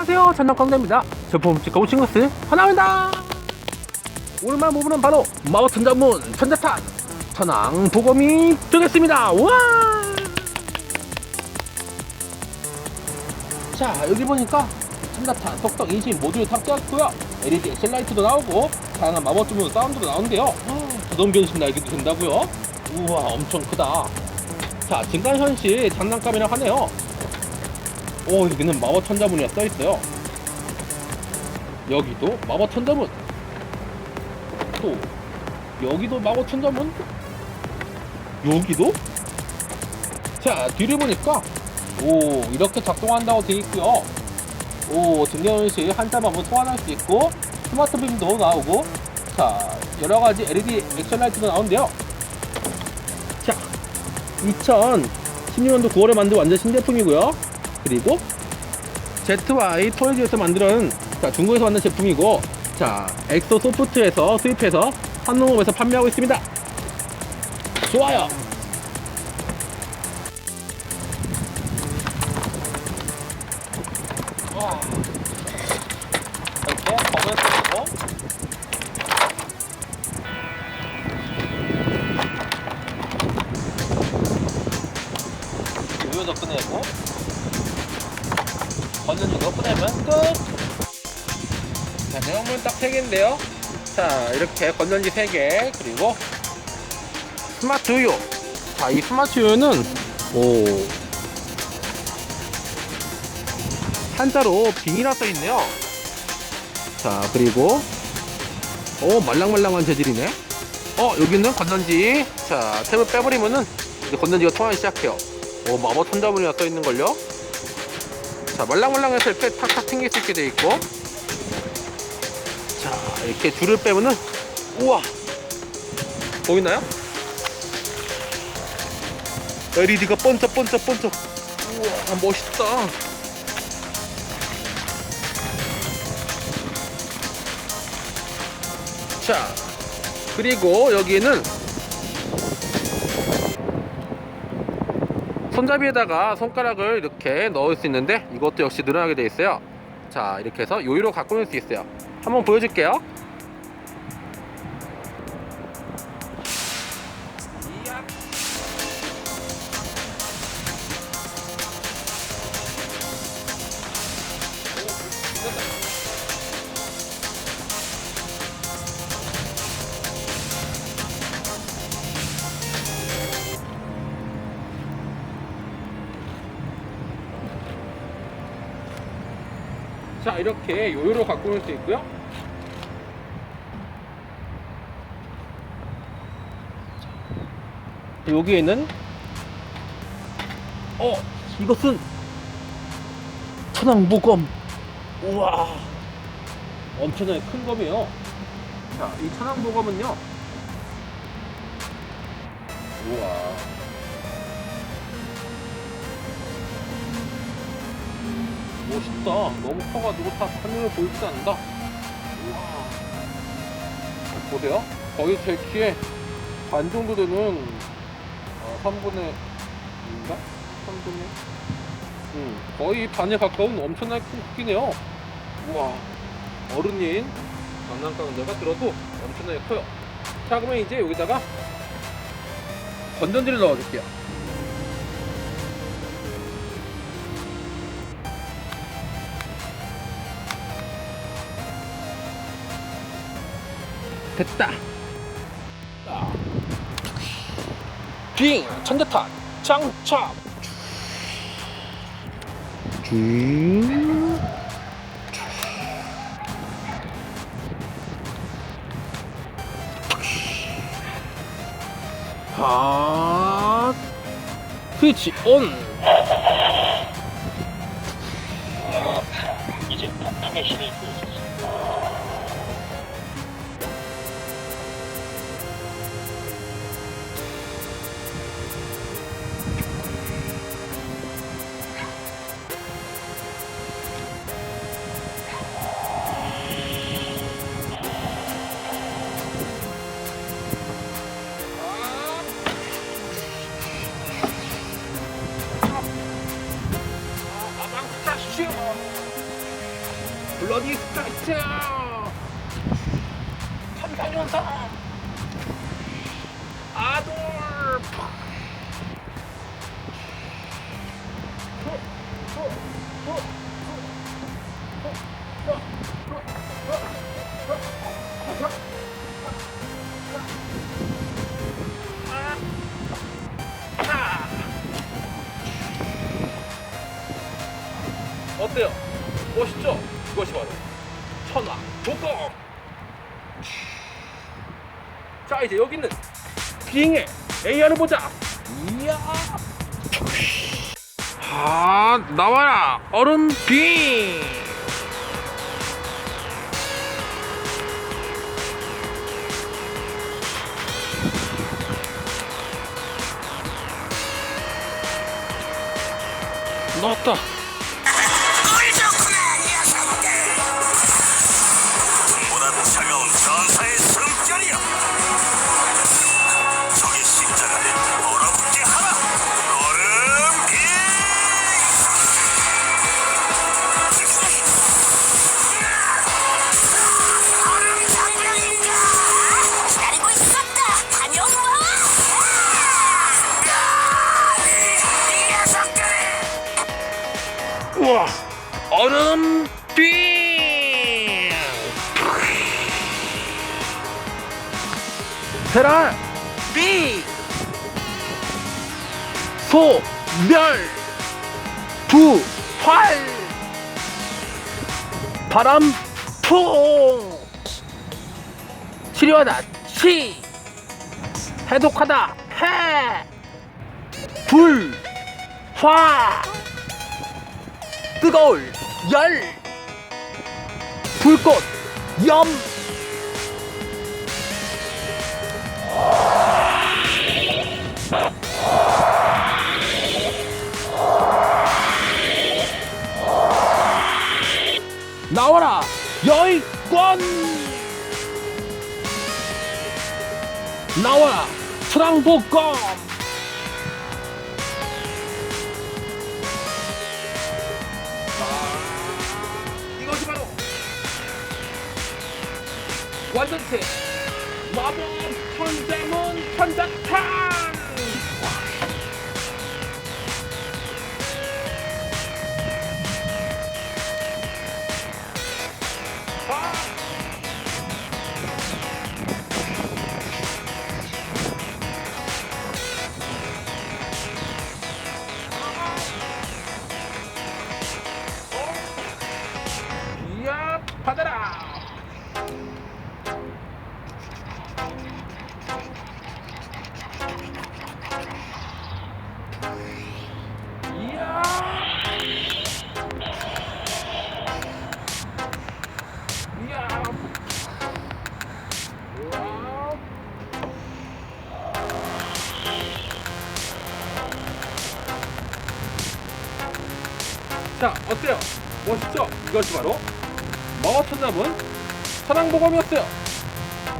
안녕하세요. 전남광대입니다. 제품 찍고 오신 것을 환영합니다. 오늘만 보면 바로 마법천 전문 천자탄 천왕 보검이 되겠습니다. 우와! 자 여기 보니까 천자탄 속성 인신 모듈 탑재했고요. LED 셀라이트도 나오고 다양한 마법 주문 사운드도 나오는데요. 자동 변신 날개도 된다고요? 우와 엄청 크다. 자 증강현실 장난감이라 하네요 오 여기는 마법 천자문이 써 있어요. 여기도 마법 천자문. 또 여기도 마법 천자문. 여기도? 자 뒤를 보니까 오 이렇게 작동한다고 되어 있고요. 오 증명시 한자 마법 소환할 수 있고 스마트 빔도 나오고 자 여러 가지 LED 액션 라이트도 나오는데요. 자 2016년도 9월에 만든 완전 신제품이고요. 그리고 ZY 토이즈에서 만든 자, 중국에서 만든 제품이고 자 엑소 소프트에서 수입해서 한농업에서 판매하고 있습니다. 좋아요. 와. 자, 내용물은 딱 3개인데요. 자, 이렇게 건전지 3개, 그리고 스마트 우유. 자, 이 스마트 우유는, 오, 한자로 빙이라 써있네요. 자, 그리고, 오, 말랑말랑한 재질이네. 어, 여기는 건전지. 자, 탭을 빼버리면은, 이제 건전지가 통하기 시작해요. 오, 마법 천자문이라 써있는걸요. 자 말랑말랑해서 이렇게 탁탁 튕길 수 있게 돼 있고 자 이렇게 줄을 빼면은 우와! 보이나요? LED가 번쩍번쩍 번쩍. 우와 멋있다. 자 그리고 여기는 손잡이에다가 손가락을 이렇게 넣을 수 있는데 이것도 역시 늘어나게 되어 있어요. 자 이렇게 해서 요리로 놀수 있어요. 한번 보여줄게요 자 이렇게 요요로 갖고 올 수 있고요. 자, 여기에는 어 이것은 천왕보검. 우와. 엄청나게 큰 검이에요. 자이 천왕보검은요. 우와 멋있다. 너무 커가지고 다 화면을 보이지 않는다. 우와. 보세요. 거의 제 키에 반 정도 되는 어, 3분의 2인가? 3분의 음, 거의 반에 가까운 엄청나게 큰 크기네요. 우와. 어른인 장난감인데가 들어도 엄청나게 커요. 자, 그러면 이제 여기다가 건전지를 넣어줄게요. 됐다. 빙! 천대탄! 장착! 빙! 핫! 스위치 온! 이제 폭풍의 힘이 보여졌습니다. 스타트 천상연상 아돌프 어때요? 멋있죠? 이것이 바로 천하. 조건 자 이제 여기는 비행의 AR을 보자. 이야. 아 나와라. 얼음 비행. 나왔다 우와 얼음 빙! 테라 빙 소멸 부활 바람 풍 치료하다 치. 해독하다 해불화 뜨거울 열 불꽃 염. 나와라 여의권. 나와라 트랑복검 완전체. 마법 천재문 천자탄 자 어때요? 멋있죠? 이것이 바로 마법천자문 사랑보검이었어요.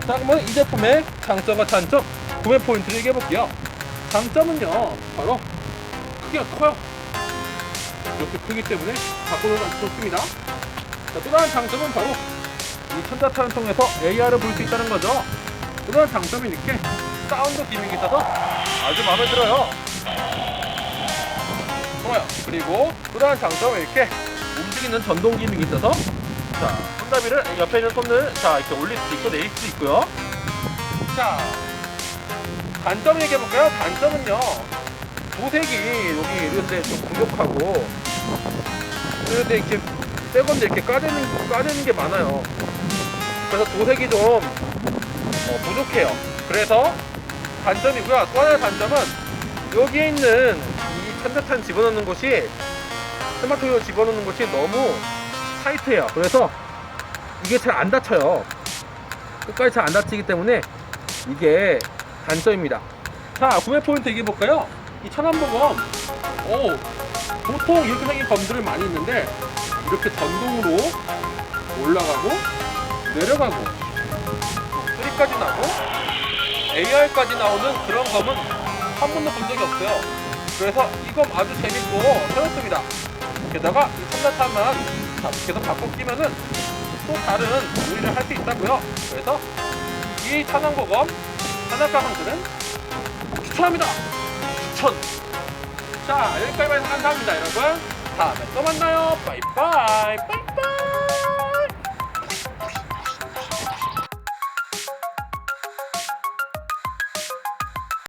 자 그러면 이 제품의 장점과 단점 구매 포인트를 얘기해볼게요. 장점은요 바로 크기가 커요. 이렇게 크기 때문에 갖고는 아주 좋습니다. 자, 또 다른 장점은 바로 이 천자탄을 통해서 AR을 볼 수 있다는 거죠. 또 다른 장점이 이렇게 사운드 기능이 있어서 아주 마음에 들어요. 좋아요. 그리고 또 다른 장점은 이렇게 움직이는 전동 기능이 있어서 자 손잡이를 옆에 있는 손을 자 이렇게 올릴 수 있고 내릴 수 있고요. 자 단점 얘기해 볼까요? 단점은요 도색이 여기 이런데 좀 부족하고 이런데 이렇게 새 건데 이렇게 까지는 까지는 게 많아요. 그래서 도색이 좀 어, 부족해요. 그래서 단점이고요. 또 하나의 단점은 여기에 있는 이 천자탄 집어넣는 곳이 스마트폰을 집어넣는 곳이 너무 타이트해요. 그래서 이게 잘 안 닫혀요. 끝까지 잘 안 닫히기 때문에 이게 단점입니다. 자, 구매 포인트 얘기해 볼까요? 이 천안보검, 오, 보통 이렇게 생긴 검들을 많이 있는데 이렇게 전동으로 올라가고 내려가고 소리까지 나고 AR까지 나오는 그런 검은 한 번도 본 적이 없어요. 그래서 이검 아주 재밌고 편했습니다. 게다가 이 자, 계속 바꿔 끼면은 또 다른 요리를 할 수 있다고요. 그래서 이 탄환고검 항수는 추천합니다. 추천. 자, 여기까지만 감사합니다, 여러분. 다음에 또 만나요. 빠이빠이. 빠이.